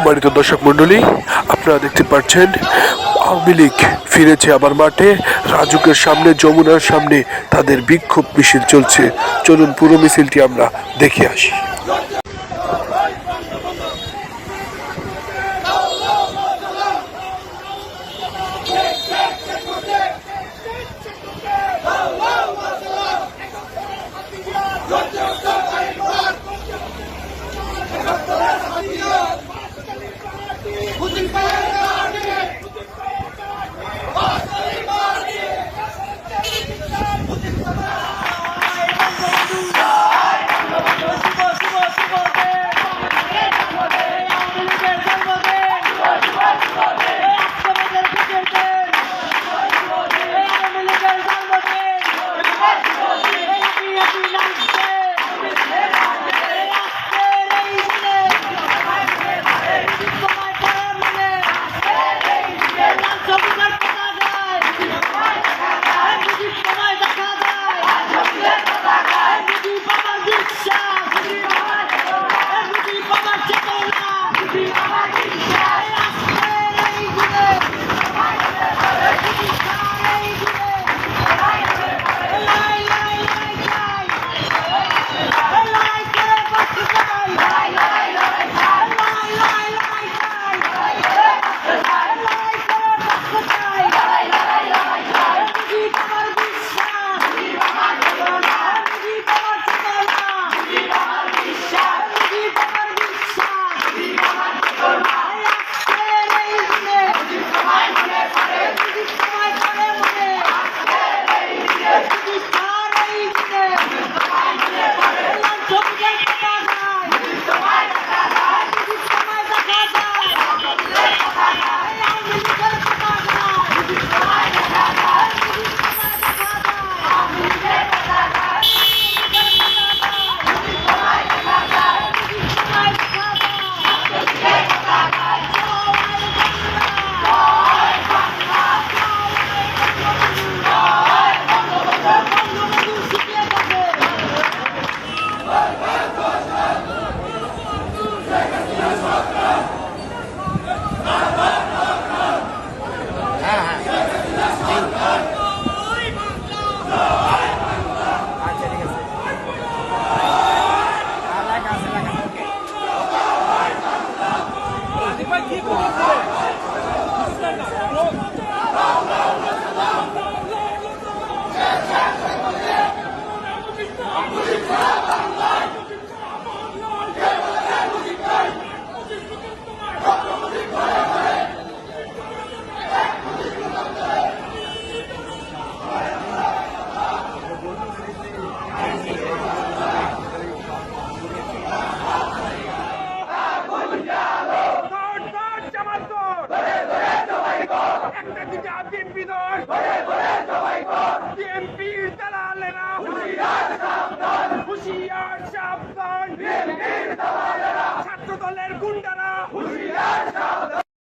সম্মানিত দর্শক মণ্ডলী, আপনারা দেখতে পাচ্ছেন, আওয়ামী লীগ ফিরেছে আবার মাঠে, রাজুকের সামনে, যমুনার সামনে, তাদের বিক্ষোভ মিছিল চলছে। চলুন পুরো মিছিলটি আমরা দেখে আসি। বিএনপি দল। বিএনপির দালালেরা হুশিয়ার সাবধান ছাত্র দলের গুন্ডারা। হুশিয়ার